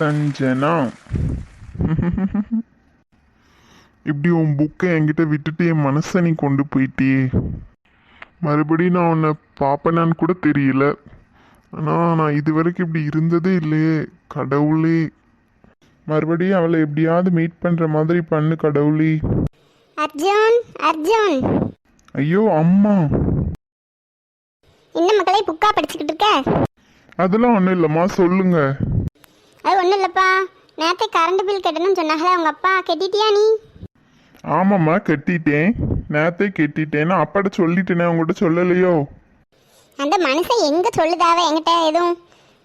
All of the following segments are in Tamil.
சஞ்சனா இப்படி உன் புக்கை என்கிட்ட விட்டுட்டு என் மனசை நீ கொண்டு போயிட்டியே. மறுபடியும் நான் உன்னை பார்ப்பேனான்னு கூட தெரியல. ஆனால் நான் இது வரைக்கும் இப்படி இருந்ததே இல்லையே கடவுளே. மறுபடியும் அவளை எப்படியாவது மீட் பண்ணுற மாதிரி பண்ணு கடவுளே. அர்ஜுன் அர்ஜுன். ஐயோ அம்மா. என்ன மக்களே புக்கா படிச்சுக்கிட்டு இருக்க? அதெல்லாம் ஒன்றும் இல்லைம்மா சொல்லுங்க. அது ஒன்றும் இல்லைப்பா. நேரத்தை கரண்ட் பில் கட்டணும்னு சொன்னாங்களே உங்கள் அப்பா கட்டிட்டியா நீ? ஆமாம்மா கட்டிட்டேன். நேரத்தை கட்டிட்டேன். நான் அப்பாட்ட சொல்லிட்டேனே உங்கள்கிட்ட சொல்லலையோ? அந்த மனுஷன் எங்கே சொல்லுதாவ என்கிட்ட எதுவும்?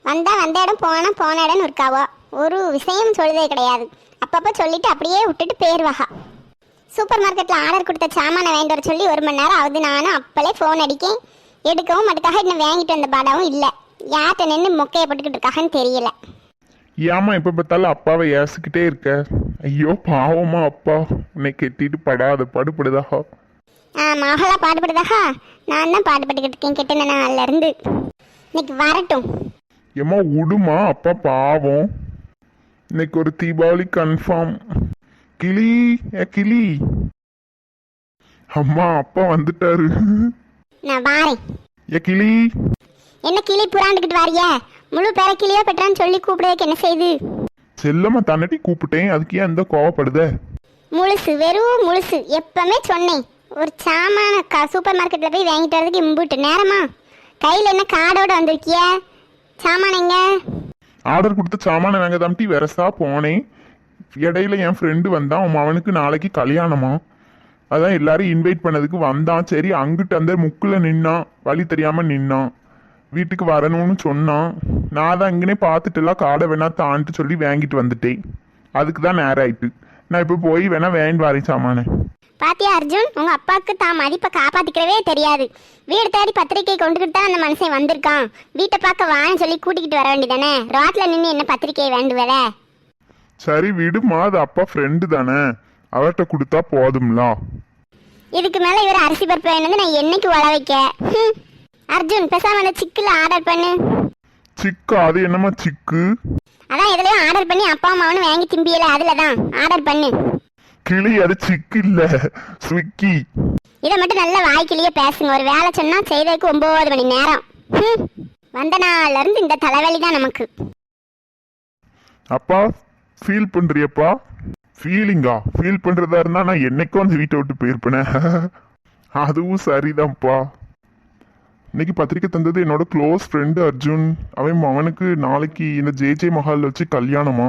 வந்தா வந்த இடம் போனா போன இடம்னு இருக்காவோ? ஒரு விஷயம் சொல்லுதே கிடையாது. அப்பப்போ சொல்லிட்டு அப்படியே விட்டுட்டு போயிருவாக. சூப்பர் மார்க்கெட்டில் ஆர்டர் கொடுத்த சாமானை வாங்கிட்டு வர சொல்லி ஒரு மணி நேரம் ஆகுது. நானும் அப்பளே ஃபோன் அடிக்கேன். எடுக்கவும் அதுக்காக இன்னும் வாங்கிட்டு வந்த பாடாவும் இல்லை. யார்கிட்ட நின்று மொக்கையை போட்டுக்கிட்டு இருக்காங்கன்னு தெரியல. ஏம்மா எப்போ பார்த்தாலும் அப்பாவை ஏசிக்கிட்டே இருக்க? ஐயோ பாவமா அப்பா. உன்னை கெட்டிட்டு படாத பாடுபடுதா? ஆ மகளா பாடுபடுதாக்கா நான் தான் பாடுபட்டுக்கிட்டு இருக்கேன் கெட்டின நாள்ல இருந்து இன்னைக்கு வரட்டும். ஏம்மா விடுமா அப்பா பாவம். இன்னைக்கு ஒரு தீபாவளி கன்ஃபார்ம் கிளி ஏ கிளி. அம்மா அப்பா வந்துட்டாரு. நான் வாரேன். ஏ கிளி. என்ன கிளி புறாண்டுக்கிட்டு வாரிய? முழு பேர கிளியோ பெற்றான்னு சொல்லி கூப்பிடுறதுக்கு என்ன செய்யுது செல்லம்மா தன்னட்டி கூப்பிட்டேன். அதுக்கு ஏன் அந்த கோவப்படுத? முழுசு வெறும் முழுசு. எப்பவுமே சொன்னேன். ஒரு சாமான க சூப்பர் மார்க்கெட்டில் போய் வாங்கிட்டு வரதுக்கு இம்புட்டு. நேரமா? கையில் என்ன கார்டோட வந்திருக்கிய? சாமான எங்க? ஆர்டர் கொடுத்த சாமான வாங்க தாம்ட்டி வெரசா போனேன். இடையில என் ஃப்ரெண்டு வந்தான். அவன் அவனுக்கு நாளைக்கு கல்யாணமா? அதான் எல்லாரும் இன்வைட் பண்ணதுக்கு வந்தான். சரி அங்கிட்டு அந்த முக்குல நின்னான். வழி தெரியாம நின்னான். வீட்டுக்கு வரணும்னு சொன்னான் நான் தான் இங்கனே பார்த்துட்டுலாம் காடை வேணா தான்ட்டு சொல்லி வாங்கிட்டு வந்துட்டேன். அதுக்கு தான் நேரம் ஆயிட்டு நான் இப்போ போய் வேணா வாங்கிட்டு வரேன் சாமானை. பாத்தியா அர்ஜுன்? உங்க அப்பாவுக்கு தான் மதிப்பை காப்பாத்திக்கிறவே தெரியாது. வீடு தேடி பத்திரிக்கை கொண்டுகிட்டு தான் அந்த மனுஷன் வந்திருக்கான். வீட்டை பார்க்க வான்னு சொல்லி கூட்டிக்கிட்டு வர வேண்டியதானே? ரோட்ல நின்று என்ன பத்திரிக்கை வேண்டுவல சரி விடுமா அது அப்பா ஃப்ரெண்டு தானே. அவர்கிட்ட கொடுத்தா போதும்ல. இதுக்கு மேல இவர் அரிசி பருப்பு வேணுது நான் என்னைக்கு உழ வைக்க. அர்ஜுன் பேசாம அந்த சிக்குல ஆர்டர் பண்ணு. சிக்கா அது என்னம்மா சிக்கு? அதான் எதுலயும் ஆர்டர் பண்ணி அப்பா அம்மாவும் வாங்கி திம்பியல அதுல தான் ஆர்டர் பண்ணு. கிளி அது சிக்கு இல்ல. ஸ்விக்கி. இதை மட்டும் நல்ல வாய்க்கிலேயே பேசுங்க. ஒரு வேலை சொன்னா செய்ததுக்கு ஒன்பது மணி நேரம். ஹம். வந்த நாள்ல இருந்து இந்த தலைவலி தான் நமக்கு. அப்பா ஃபீல் பண்றியப்பா? ஃபீலிங்கா ஃபீல் பண்றதா இருந்தா நான் என்னைக்கும் அந்த வீட்டை விட்டு போயிருப்பேனே. அதுவும் சரிதான்ப்பா. இன்னைக்கு பத்திரிக்கை தந்தது என்னோட க்ளோஸ் ஃப்ரெண்டு அர்ஜுன். அவன் அவனுக்கு நாளைக்கு இந்த ஜே ஜே மஹால் வச்சு கல்யாணமா?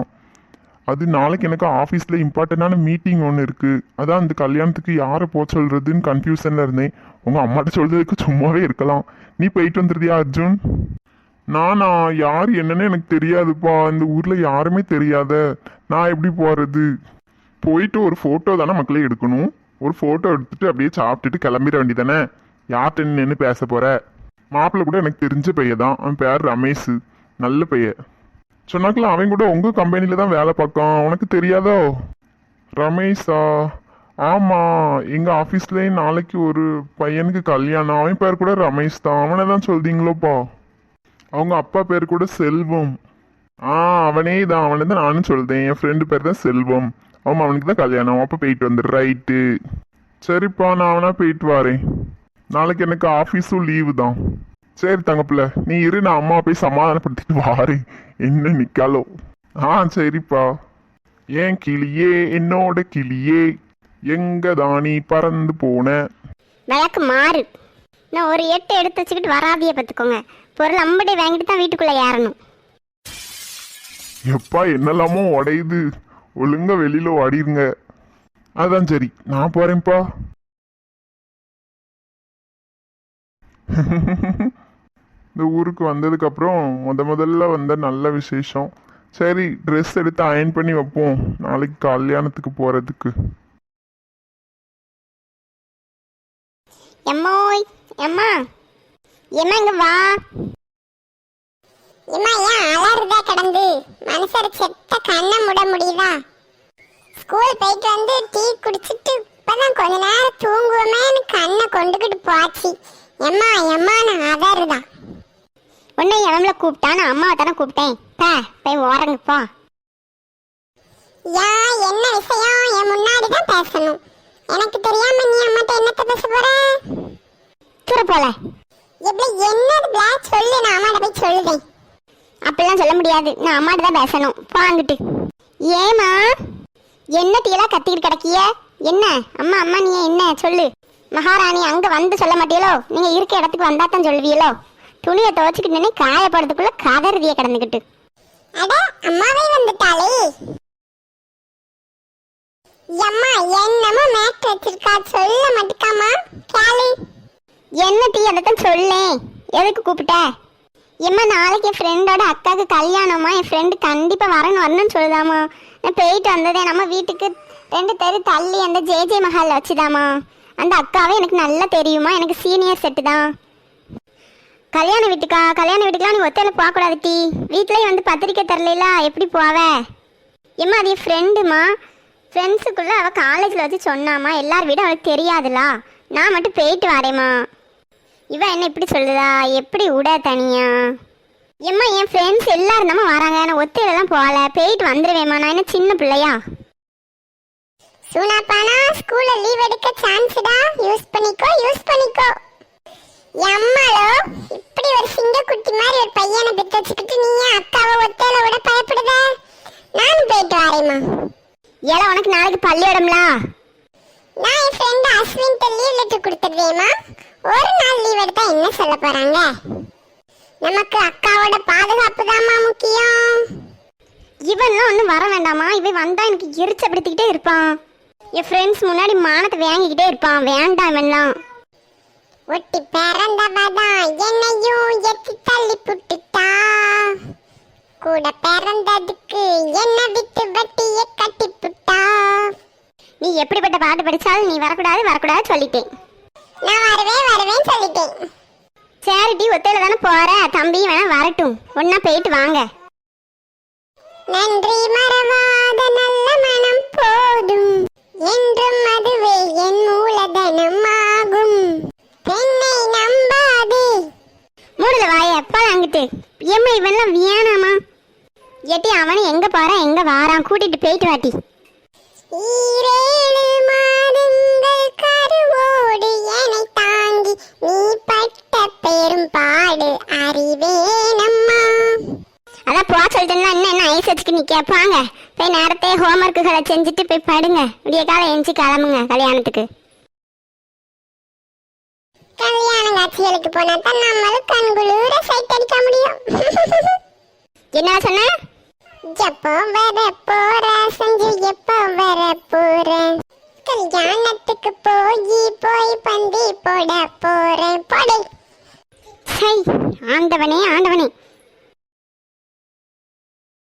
அது நாளைக்கு எனக்கு ஆஃபீஸில் இம்பார்ட்டண்டான மீட்டிங் ஒன்று இருக்குது அதான் அந்த கல்யாணத்துக்கு யாரை போக சொல்கிறதுன்னு கன்ஃபியூஷனில் இருந்தேன். உங்கள் அம்மாட்ட சொல்கிறதுக்கு சும்மாவே இருக்கலாம். நீ போயிட்டு வந்துருதியா அர்ஜுன்? நானா? யார் என்னன்னு எனக்கு தெரியாதுப்பா. இந்த ஊரில் யாருமே தெரியாத. நான் எப்படி போகிறது போயிட்டு ஒரு ஃபோட்டோ தானே மக்களே எடுக்கணும். ஒரு ஃபோட்டோ எடுத்துட்டு அப்படியே சாப்பிட்டுட்டு கிளம்பிட வேண்டியதானே யார்கிட்ட நின்று பேச போகிற மாப்பிள்ளை கூட எனக்கு தெரிஞ்ச பையன் தான் அவன் பேர் ரமேஷ். நல்ல பையன். சொன்னாக்கல அவன் கூட உங்கள் கம்பெனியில் தான் வேலை பார்க்கான். உனக்கு தெரியாதோ? ரமேஷா? ஆமாம் எங்கள் ஆஃபீஸ்லேயே நாளைக்கு ஒரு பையனுக்கு கல்யாணம். அவன் பேர் கூட ரமேஷ் தான் அவனை தான் சொல்றீங்களோப்பா? அவங்க அப்பா பேர் கூட செல்வம். ஆ அவனே தான். அவனை தான் நானும் சொல்கிறேன் என் ஃப்ரெண்டு பேர் தான் செல்வம். அவன் அவனுக்கு தான் கல்யாணம். அப்போ போயிட்டு வந்துடு ரைட்டு சரிப்பா நான் அவனா போயிட்டு வரேன். நாளைக்கு எனக்கு ஆஃபீஸும் லீவு தான். சரி தங்கப்பிள்ள நீ இரு நான் அம்மா போய் சமாதானப்படுத்திட்டு வாரேன். என்ன நிக்காலோ. ஆ சரிப்பா. ஏன் கிளியே? என்னோட கிளியே. எங்க தானி பறந்து போன? விளக்கு மாறு. நான் ஒரு எட்டு எடுத்து வச்சுக்கிட்டு வராதிய பார்த்துக்கோங்க. பொருள் அம்படி வாங்கிட்டு தான் வீட்டுக்குள்ள ஏறணும். எப்பா என்னெல்லாமோ உடையுது. ஒழுங்கா வெளியில ஓடிருங்க. அதான் சரி நான் போறேன்ப்பா. இந்த ஊருக்கு வந்ததுக்கு அப்புறம் முத முதல்ல வந்த நல்ல விசேஷம். சரி ட்ரெஸ் எடுத்து அயன் பண்ணி வைப்போம். நாளைக்கு கல்யாணத்துக்கு போறதுக்கு. எம்மோய் எம்மா. எம்மா இங்க வா. எம்மா ஏன் அலறுதா கிடந்து? மனுஷர் செத்த கண்ணை மூட முடியுதா? ஸ்கூல் போயிட்டு வந்து டீ குடிச்சிட்டு இப்பதான் கொஞ்ச நேரம் தூங்குவோமேன்னு கண்ணை கொண்டுகிட்டு போச்சு. எம்மா எம்மா நான் அதருதான் உன்னை எவன்ல கூப்பிட்டான் அம்மாவை தானே கூப்பிட்டேன். பே போய் ஓரங்க போ. யா என்ன விஷயம்? என் முன்னாடி தான் பேசணும். எனக்கு தெரியாம நீ அம்மாட்ட என்னத்த பேச போற? தூர போல. எப்படி என்னது பிளாக் சொல்லு நான் அம்மாட்ட போய் சொல்லுதேன். அப்படிலாம் சொல்ல முடியாது. நான் அம்மாட்ட தான் பேசணும். வாங்கிட்டு ஏமா என்ன டீலாம் கத்திக்கிட்டு கிடக்கிய? என்ன? அம்மா அம்மா நீ என்ன? சொல்லு. மகாராணி அங்க வந்து சொல்ல மாட்டீங்களோ? நீங்க இருக்க இடத்துக்கு வந்தா தான் சொல்லுவீங்களோ துணியை துவச்சிக்கிட்டு காயப்படுறதுக்குள்ள கதறதிய கிடந்துக்கிட்டு அட அம்மாவே வந்துட்டாளே. அம்மா என்னமோ மேட் வச்சிருக்கா? சொல்ல மாட்டுக்காமா? கேளு. என்ன டீ அதைத்தான் சொல்லேன். எதுக்கு கூப்பிட்ட? எம்மா நாளைக்கு என் ஃப்ரெண்டோட அக்காவுக்கு கல்யாணமா என் ஃப்ரெண்டு கண்டிப்பாக வரணும் வரணும்னு சொல்லுதாமா நான் போயிட்டு வந்ததே நம்ம வீட்டுக்கு ரெண்டு தெரு தள்ளி அந்த ஜே ஜே மஹாலில் வச்சுதாமா அந்த அக்காவே எனக்கு நல்லா தெரியுமா? எனக்கு சீனியர் செட்டு தான். கல்யாண வீட்டுக்கா? கல்யாண வீட்டுக்குலாம் நீ ஒத்தையில போகக்கூடாது டீ. வீட்லயே வந்து பத்திரிக்கை தரல எப்படி போவ? ஏம்மா அது என் ஃப்ரெண்டுமா ஃப்ரெண்ட்ஸுக்குள்ளே அவள் காலேஜில் வச்சு சொன்னாமா? எல்லார் வீடும் அவளுக்கு தெரியாதுலா? நான் மட்டும் போயிட்டு வரேம்மா. இவன் என்ன இப்படி சொல்லுதா? எப்படி விட தனியா? எம்மா என் ஃப்ரெண்ட்ஸ் எல்லாரும் தான் வராங்க. நான் ஒத்தையிலலாம் போகல. போயிட்டு வந்துடுவேம்மா நான் என்ன சின்ன பிள்ளையா? சூனாப்பானா ஸ்கூல்ல லீவ் எடுக்க சான்ஸ்டா யூஸ் பண்ணிக்கோ யூஸ் பண்ணிக்கோ. எம்மாலோ இப்படி ஒரு சிங்கக்குட்டி மாதிரி ஒரு பையனை பெற்று வச்சுக்கிட்டு நீ ஏன் அக்காவை ஒத்தையில விட பயப்படுத? நானும் போயிட்டு வரேம்மா. ஏல உனக்கு நாளைக்கு பள்ளியோடம்லா நான் என் ஃப்ரெண்ட் அஸ்வின்ட்ட லீவ் லெட்டர் கொடுத்துருவேம்மா ஒரு நாள் லீவ் எடுத்தா என்ன சொல்ல போறாங்க? நமக்கு அக்காவோட பாதுகாப்பு தாம்மா முக்கியம். இவன்லாம் ஒன்றும் வர வேண்டாமா இவன் வந்தா எனக்கு எரிச்சப்படுத்திக்கிட்டே இருப்பான். என் ஃப்ரெண்ட்ஸ் முன்னாடி மானத்தை வாங்கிக்கிட்டே இருப்பான். வேண்டாம் இவன்லாம். ஒட்டி பிறந்தவதான். என்னையும் எத்தி தள்ளி புட்டுட்டா. கூட பிறந்ததுக்கு என்ன விட்டு வட்டிய கட்டி புட்டா. நீ எப்படிப்பட்ட பாட்டு படிச்சாலும் நீ வரக்கூடாது வரக்கூடாது சொல்லிட்டேன். நான் வருவேன் வருவேன் சொல்லிட்டேன். சரிட்டி ஒத்தையில தானே போற? தம்பி வேணா வரட்டும். ஒன்னா போயிட்டு வாங்க. நன்றி மறவாத என்றும் அதுவே என் மூலதனம் ஆகும் பெண்ணை நம்பாதே. மூடுத வாய எப்பா அங்கிட்டு. ஏம்மா இவெல்லாம் வியானாமா? எட்டி அவனை எங்க போறான் எங்க வாரான்? கூட்டிட்டு போயிட்டு வாட்டி. ஈரேழு மாதங்கள் கருவோடு என்னை தாங்கி நீ பட்ட பெரும் பாடு அறிவே போ சொல்லிட்டேன்னா என்ன என்ன ஐஸ் வச்சுக்கு நிக்க போங்க. போய் நேரத்தே ஹோம்ஒர்க்குகளை செஞ்சுட்டு போய் படுங்க. விடிய காலம் எஞ்சி கிளம்புங்க கல்யாணத்துக்கு. கல்யாண காட்சிகளுக்கு போனா தான் நம்மளும் கண்குளூர சைட் அடிக்க முடியும். என்ன சொன்ன? எப்போ வர போற செஞ்சு எப்போ வர போற. கல்யாணத்துக்கு போய் போய் பந்தி போட போறேன். போடை. ஆண்டவனே ஆண்டவனே.